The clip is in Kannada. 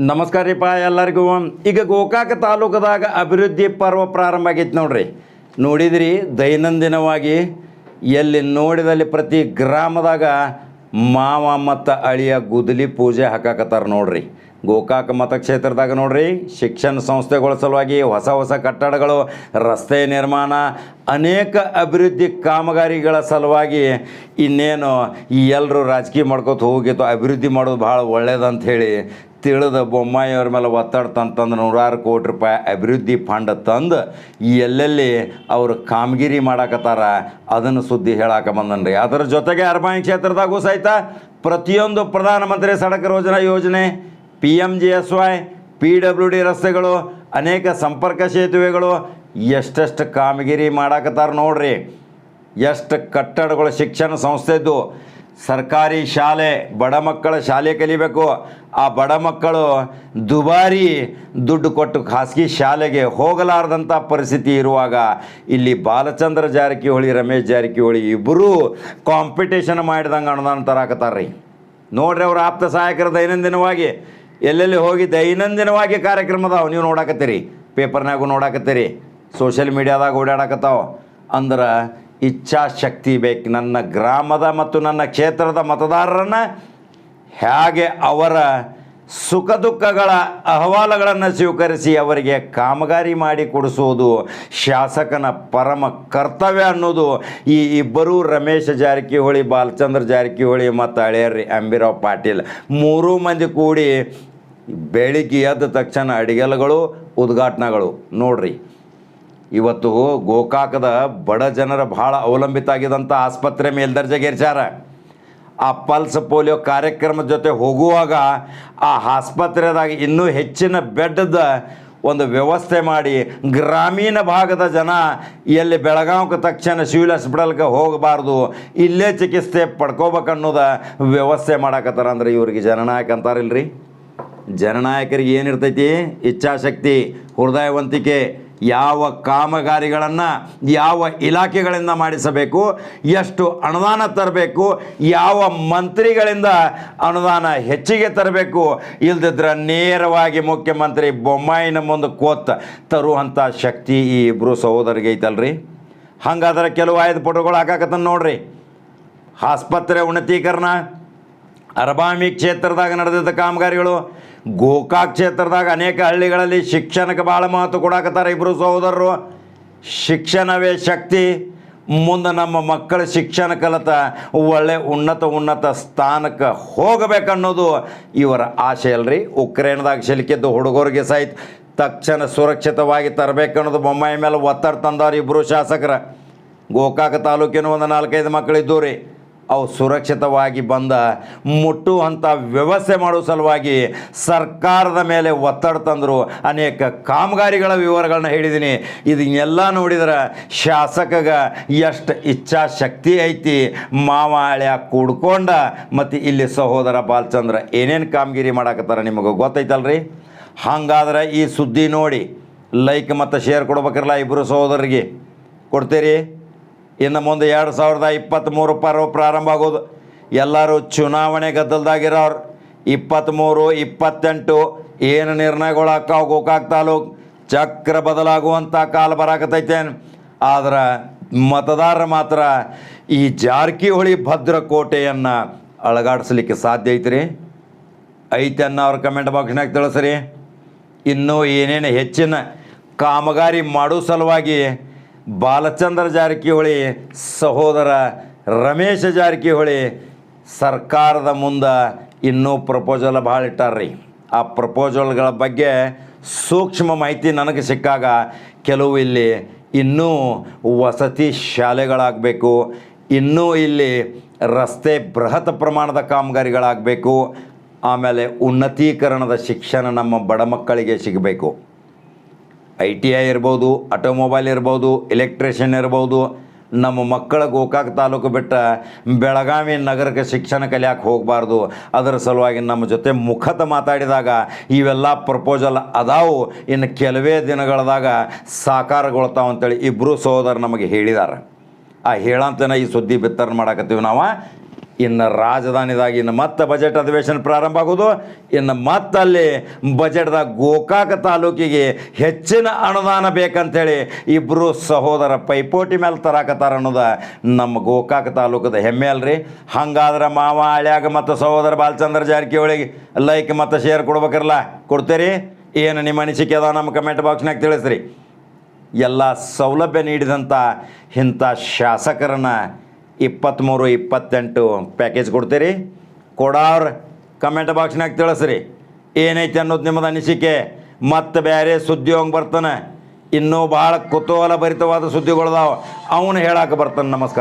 ನಮಸ್ಕಾರ ರೀಪ್ಪ ಎಲ್ಲರಿಗೂ. ಈಗ ಗೋಕಾಕ ತಾಲೂಕದಾಗ ಅಭಿವೃದ್ಧಿ ಪರ್ವ ಪ್ರಾರಂಭ ಆಗೈತೆ ನೋಡ್ರಿ. ನೋಡಿದ್ರಿ, ದೈನಂದಿನವಾಗಿ ಎಲ್ಲಿ ನೋಡಿದಲ್ಲಿ ಪ್ರತಿ ಗ್ರಾಮದಾಗ ಮಾವ ಮತ್ತು ಅಳಿಯ ಗುದಲಿ ಪೂಜೆ ಹಾಕಾಕತ್ತಾರ ನೋಡ್ರಿ. ಗೋಕಾಕ ಮತಕ್ಷೇತ್ರದಾಗ ನೋಡ್ರಿ, ಶಿಕ್ಷಣ ಸಂಸ್ಥೆಗಳ ಸಲುವಾಗಿ ಹೊಸ ಹೊಸ ಕಟ್ಟಡಗಳು, ರಸ್ತೆ ನಿರ್ಮಾಣ, ಅನೇಕ ಅಭಿವೃದ್ಧಿ ಕಾಮಗಾರಿಗಳ ಸಲುವಾಗಿ ಇನ್ನೇನು ಎಲ್ಲರೂ ರಾಜಕೀಯ ಮಾಡ್ಕೊತ ಹೋಗಿತ್ತು. ಅಭಿವೃದ್ಧಿ ಮಾಡೋದು ಭಾಳ ಒಳ್ಳೇದಂತ ತಿಳಿದ ಬೊಮ್ಮಾಯಿಯವ್ರ ಮೇಲೆ ಒತ್ತಡ ತಂತಂದು ನೂರಾರು ಕೋಟಿ ರೂಪಾಯಿ ಅಭಿವೃದ್ಧಿ ಫಂಡ್ ತಂದು ಎಲ್ಲೆಲ್ಲಿ ಅವರು ಕಾಮಗಿರಿ ಮಾಡಾಕತ್ತಾರ, ಅದನ್ನು ಸುದ್ದಿ ಹೇಳಾಕ ಬಂದನ್ರಿ. ಅದರ ಜೊತೆಗೆ ಅರ್ಬಾಯಿ ಕ್ಷೇತ್ರದಾಗೂ ಸಹಿತ ಪ್ರತಿಯೊಂದು ಪ್ರಧಾನಮಂತ್ರಿ ಸಡಕ್ ಯೋಜನಾ ಯೋಜನೆ P M G S Y P W D ರಸ್ತೆಗಳು, ಅನೇಕ ಸಂಪರ್ಕ ಸೇತುವೆಗಳು ಎಷ್ಟೆಷ್ಟು ಕಾಮಗಿರಿ ಮಾಡಾಕತ್ತಾರ ನೋಡ್ರಿ. ಎಷ್ಟು ಕಟ್ಟಡಗಳು ಶಿಕ್ಷಣ ಸಂಸ್ಥೆದ್ದು ಸರ್ಕಾರಿ ಶಾಲೆ, ಬಡ ಮಕ್ಕಳ ಶಾಲೆ ಕಲಿಬೇಕು. ಆ ಬಡ ಮಕ್ಕಳು ದುಬಾರಿ ದುಡ್ಡು ಕೊಟ್ಟು ಖಾಸಗಿ ಶಾಲೆಗೆ ಹೋಗಲಾರದಂಥ ಪರಿಸ್ಥಿತಿ ಇರುವಾಗ ಇಲ್ಲಿ ಬಾಲಚಂದ್ರ ಜಾರಕಿಹೊಳಿ, ರಮೇಶ್ ಜಾರಕಿಹೊಳಿ ಇಬ್ಬರೂ ಕಾಂಪಿಟೇಷನ್ ಮಾಡಿದಂಗೆ ಅನುದಾನ ತರಾಕತ್ತಾರ್ರಿ. ನೋಡ್ರಿ ಅವ್ರ ಆಪ್ತ ಸಹಾಯಕರ ದೈನಂದಿನವಾಗಿ, ಎಲ್ಲೆಲ್ಲಿ ಹೋಗಿ ದೈನಂದಿನವಾಗಿ ಕಾರ್ಯಕ್ರಮದಾವ ನೀವು ನೋಡಾಕತ್ತೀರಿ. ಪೇಪರ್ನಾಗೂ ನೋಡಾಕತ್ತೀರಿ. ಸೋಷಿಯಲ್ ಮೀಡಿಯಾದಾಗ ಓಡಾಡಕತ್ತಾವ. ಅಂದ್ರೆ ಇಚ್ಛಾಶಕ್ತಿ ಬೇಕು. ನನ್ನ ಗ್ರಾಮದ ಮತ್ತು ನನ್ನ ಕ್ಷೇತ್ರದ ಮತದಾರರನ್ನು ಹೇಗೆ ಅವರ ಸುಖ ದುಃಖಗಳ ಅಹವಾಲುಗಳನ್ನು ಸ್ವೀಕರಿಸಿ ಅವರಿಗೆ ಕಾಮಗಾರಿ ಮಾಡಿ ಕೊಡಿಸುವುದು ಶಾಸಕನ ಪರಮ ಕರ್ತವ್ಯ ಅನ್ನೋದು ಈ ಇಬ್ಬರೂ ರಮೇಶ್ ಜಾರಕಿಹೊಳಿ, ಬಾಲಚಂದ್ರ ಜಾರಕಿಹೊಳಿ ಮತ್ತು ಹಳೆಯರ್ರಿ ಅಂಬಿರಾವ್ ಪಾಟೀಲ್ ಮೂರೂ ಮಂದಿ ಕೂಡಿ ಬೆಳಿಗ್ಗೆ ಎದ್ದ ತಕ್ಷಣ ಅಡಿಗೆಲಗಳು, ಉದ್ಘಾಟನೆಗಳು. ನೋಡ್ರಿ. ಇವತ್ತು ಗೋಕಾಕದ ಬಡ ಜನರ ಭಾಳ ಅವಲಂಬಿತ ಆಗಿದಂಥ ಆಸ್ಪತ್ರೆ ಮೇಲ್ದರ್ಜೆಗೇರ್ಸ್ಯಾರ. ಆ ಪಲ್ಸ್ ಪೋಲಿಯೋ ಕಾರ್ಯಕ್ರಮದ ಜೊತೆ ಹೋಗುವಾಗ ಆ ಆಸ್ಪತ್ರೆದಾಗ ಇನ್ನೂ ಹೆಚ್ಚಿನ ಬೆಡ್ದ ಒಂದು ವ್ಯವಸ್ಥೆ ಮಾಡಿ ಗ್ರಾಮೀಣ ಭಾಗದ ಜನ ಎಲ್ಲಿ ಬೆಳಗಾವ್ಗೆ ತಕ್ಷಣ ಸಿವಿಲ್ ಹಾಸ್ಪಿಟಲ್ಗೆ ಹೋಗಬಾರ್ದು, ಇಲ್ಲೇ ಚಿಕಿತ್ಸೆ ಪಡ್ಕೋಬೇಕನ್ನೋದ ವ್ಯವಸ್ಥೆ ಮಾಡಾಕತ್ತಾರ ಅಂದ್ರೆ ಇವ್ರಿಗೆ ಜನನಾಯಕ ಅಂತಾರಿಲ್ರಿ? ಜನನಾಯಕರಿಗೆ ಏನಿರ್ತೈತಿ? ಇಚ್ಛಾಶಕ್ತಿ, ಹೃದಯವಂತಿಕೆ ಯಾವ ಕಾಮಗಾರಿಗಳನ್ನು, ಯಾವ ಇಲಾಖೆಗಳಿಂದ ಮಾಡಿಸಬೇಕು, ಎಷ್ಟು ಅನುದಾನ ತರಬೇಕು, ಯಾವ ಮಂತ್ರಿಗಳಿಂದ ಅನುದಾನ ಹೆಚ್ಚಿಗೆ ತರಬೇಕು, ಇಲ್ದಿದ್ರೆ ನೇರವಾಗಿ ಮುಖ್ಯಮಂತ್ರಿ ಬೊಮ್ಮಾಯಿನ ಮುಂದೆ ಕೋತ್ ತರುವಂಥ ಶಕ್ತಿ ಈ ಇಬ್ಬರು ಸಹೋದರಿಗೆ ಐತಲ್ರಿ? ಹಂಗಾದ್ರೆ ಕೆಲವು ಆಯ್ದ ಪುಟಗಳು ಹಾಕಾಕತ್ತ ನೋಡ್ರಿ. ಆಸ್ಪತ್ರೆ ಉನ್ನತೀಕರಣ ಅರಬಾಮಿ ಕ್ಷೇತ್ರದಾಗ ನಡೆದಿದ್ದ ಕಾಮಗಾರಿಗಳು, ಗೋಕಾಕ್ ಕ್ಷೇತ್ರದಾಗ ಅನೇಕ ಹಳ್ಳಿಗಳಲ್ಲಿ ಶಿಕ್ಷಣಕ್ಕೆ ಭಾಳ ಮಹತ್ವ ಕೊಡಾಕತ್ತಾರೆ ಇಬ್ಬರು ಸಹೋದರರು. ಶಿಕ್ಷಣವೇ ಶಕ್ತಿ, ಮುಂದೆ ನಮ್ಮ ಮಕ್ಕಳ ಶಿಕ್ಷಣ ಕಲಿತ, ಒಳ್ಳೆ ಉನ್ನತ ಉನ್ನತ ಸ್ಥಾನಕ್ಕೆ ಹೋಗಬೇಕನ್ನೋದು ಇವರ ಆಸೆ ಅಲ್ರಿ. ಉಕ್ರೇನ್ದಾಗ ಸಿಲುಕಿದ್ದು ಹುಡುಗರಿಗೆ ಸಹಿತ ತಕ್ಷಣ ಸುರಕ್ಷಿತವಾಗಿ ತರಬೇಕನ್ನೋದು ಬೊಮ್ಮಾಯಿ ಮೇಲೆ ಒತ್ತಡ ತಂದವ್ರು ಇಬ್ಬರು ಶಾಸಕರ. ಗೋಕಾಕ ತಾಲೂಕಿನ ಒಂದು ನಾಲ್ಕೈದು ಮಕ್ಕಳಿದ್ದವು ರೀ ಅವು ಸುರಕ್ಷಿತವಾಗಿ ಬಂದ ಮುಟ್ಟುವಂಥ ವ್ಯವಸ್ಥೆ ಮಾಡೋ ಸಲುವಾಗಿ ಸರ್ಕಾರದ ಮೇಲೆ ಒತ್ತಡ ತಂದರು. ಅನೇಕ ಕಾಮಗಾರಿಗಳ ವಿವರಗಳನ್ನ ಹೇಳಿದ್ದೀನಿ ಇದನ್ನೆಲ್ಲ ನೋಡಿದ್ರೆ ಶಾಸಕಗ ಎಷ್ಟು ಇಚ್ಛಾಶಕ್ತಿ ಐತಿ. ಮಾವ ಹಳ್ಯ ಕೂಡ್ಕೊಂಡ, ಮತ್ತು ಇಲ್ಲಿ ಸಹೋದರ ಬಾಲಚಂದ್ರ ಏನೇನು ಕಾಮಗಿರಿ ಮಾಡಾಕತ್ತಾರ ನಿಮಗೆ ಗೊತ್ತೈತಲ್ರಿ? ಹಾಗಾದ್ರೆ ಈ ಸುದ್ದಿ ನೋಡಿ ಲೈಕ್ ಮತ್ತು ಶೇರ್ ಕೊಡ್ಬೇಕಿರಲ್ಲ ಇಬ್ಬರು ಸಹೋದರಿಗೆ ಕೊಡ್ತೀರಿ? ಇನ್ನು ಮುಂದೆ ಎರಡು ಸಾವಿರದ ಇಪ್ಪತ್ತ್ಮೂರು ಪರ್ವ ಪ್ರಾರಂಭ ಆಗೋದು. ಎಲ್ಲರೂ ಚುನಾವಣೆ ಗದ್ದಲ್ದಾಗಿರೋರು. ಇಪ್ಪತ್ತ್ಮೂರು ಇಪ್ಪತ್ತೆಂಟು ಏನು ನಿರ್ಣಯಗಳು ಹಾಕಾವು ಗೋಕಾಕ್ ತಾಲೂಕು ಚಕ್ರ ಬದಲಾಗುವಂಥ ಕಾಲ ಬರಾಕತೈತೇನು ಆದ್ರೆ ಮತದಾರರು ಮಾತ್ರ ಈ ಜಾರಕಿಹೊಳಿ ಭದ್ರಕೋಟೆಯನ್ನು ಅಳಗಾಡಿಸ್ಲಿಕ್ಕೆ ಸಾಧ್ಯ ಐತ್ರಿ? ಐತೆ ಅವ್ರ ಕಮೆಂಟ್ ಬಾಕ್ಸ್ನಾಗ ತಿಳಿಸ್ರಿ. ಇನ್ನೂ ಏನೇನು ಹೆಚ್ಚಿನ ಕಾಮಗಾರಿ ಮಾಡೋ ಸಲುವಾಗಿ ಬಾಲಚಂದ್ರ ಜಾರಕಿಹೊಳಿ, ಸಹೋದರ ರಮೇಶ ಜಾರಕಿಹೊಳಿ, ಸರ್ಕಾರದ ಮುಂದೆ ಇನ್ನೂ ಪ್ರಪೋಸಲ್ ಭಾಳ ಇಟ್ಟಾರ್ರಿ. ಆ ಪ್ರಪೋಸಲ್ಗಳ ಬಗ್ಗೆ ಸೂಕ್ಷ್ಮ ಮಾಹಿತಿ ನನಗೆ ಸಿಕ್ಕಾಗ ಕೆಲವು ಇಲ್ಲಿ ಇನ್ನೂ ವಸತಿ ಶಾಲೆಗಳಾಗಬೇಕು, ಇನ್ನೂ ಇಲ್ಲಿ ರಸ್ತೆ ಬೃಹತ್ ಪ್ರಮಾಣದ ಕಾಮಗಾರಿಗಳಾಗಬೇಕು, ಆಮೇಲೆ ಉನ್ನತೀಕರಣದ ಶಿಕ್ಷಣ ನಮ್ಮ ಬಡ ಮಕ್ಕಳಿಗೆ ಸಿಗಬೇಕು. ಐ ಟಿ ಐ ಇರ್ಬೋದು, ಆಟೋಮೊಬೈಲ್ ಇರ್ಬೋದು, ಎಲೆಕ್ಟ್ರಿಷಿಯನ್ ಇರ್ಬೋದು, ನಮ್ಮ ಮಕ್ಕಳ ಗೋಕಾಕ್ ತಾಲೂಕು ಬಿಟ್ಟ ಬೆಳಗಾವಿ ನಗರಕ್ಕೆ ಶಿಕ್ಷಣ ಕಲಿಯಕ್ಕೆ ಹೋಗಬಾರ್ದು. ಅದರ ಸಲುವಾಗಿ ನಮ್ಮ ಜೊತೆ ಮುಖತ ಮಾತಾಡಿದಾಗ ಇವೆಲ್ಲ ಪ್ರಪೋಸಲ್ ಅದಾವು. ಇನ್ನು ಕೆಲವೇ ದಿನಗಳದಾಗ ಸಾಕಾರಗೊಳ್ತಾವ ಅಂತೇಳಿ ಇಬ್ಬರು ಸಹೋದರ ನಮಗೆ ಹೇಳಿದ್ದಾರೆ ಆ ಹೇಳಂತನ ಈ ಸುದ್ದಿ ಬಿತ್ತರಣೆ ಮಾಡಾಕತ್ತೀವಿ ನಾವು. ಇನ್ನು ರಾಜಧಾನಿದಾಗ ಇನ್ನು ಮತ್ತೆ ಬಜೆಟ್ ಅಧಿವೇಶನ ಪ್ರಾರಂಭ ಆಗೋದು ಇನ್ನು ಮತ್ತಲ್ಲಿ ಬಜೆಟ್ದಾಗ ಗೋಕಾಕ ತಾಲೂಕಿಗೆ ಹೆಚ್ಚಿನ ಅನುದಾನ ಬೇಕಂಥೇಳಿ ಇಬ್ಬರು ಸಹೋದರ ಪೈಪೋಟಿ ಮೇಲೆ ತರಾಕತ್ತಾರ ಅನ್ನೋದು ನಮ್ಮ ಗೋಕಾಕ ತಾಲೂಕದ ಹೆಮ್ಮೆ ಅಲ್ರಿ. ಹಂಗಾದ್ರೆ ಮಾವ ಹಳ್ಯಾಗ ಮತ್ತು ಸಹೋದರ ಬಾಲಚಂದ್ರ ಜಾರಕಿಹೊಳಿಗೆ ಲೈಕ್ ಮತ್ತು ಶೇರ್ ಕೊಡ್ಬೇಕಿರಲ್ಲ ಕೊಡ್ತೀರಿ. ಏನು ನಿಮ್ಮ ಅನಿಸಿಕೆ ಅದ ನಮ್ಮ ಕಮೆಂಟ್ ಬಾಕ್ಸ್ನಾಗ ತಿಳಿಸ್ರಿ. ಎಲ್ಲ ಸೌಲಭ್ಯ ನೀಡಿದಂಥ ಇಂಥ ಶಾಸಕರನ್ನ ಇಪ್ಪತ್ತ್ಮೂರು, ಇಪ್ಪತ್ತೆಂಟು ಪ್ಯಾಕೇಜ್ ಕೊಡ್ತೀರಿ. ಕೊಡೋರು ಕಮೆಂಟ್ ಬಾಕ್ಸ್ನಾಗ ತಿಳಿಸ್ರಿ. ಏನೈತೆ ಅನ್ನೋದು ನಿಮ್ಮದು ಅನಿಸಿಕೆ. ಮತ್ತು ಬೇರೆ ಸುದ್ದಿ ಹೋಗಿ ಬರ್ತಾನೆ. ಇನ್ನೂ ಭಾಳ ಕುತೂಹಲ ಭರಿತವಾದ ಸುದ್ದಿಗಳದಾವ. ಅವನು ಹೇಳಕ್ಕೆ ಬರ್ತಾನೆ. ನಮಸ್ಕಾರ.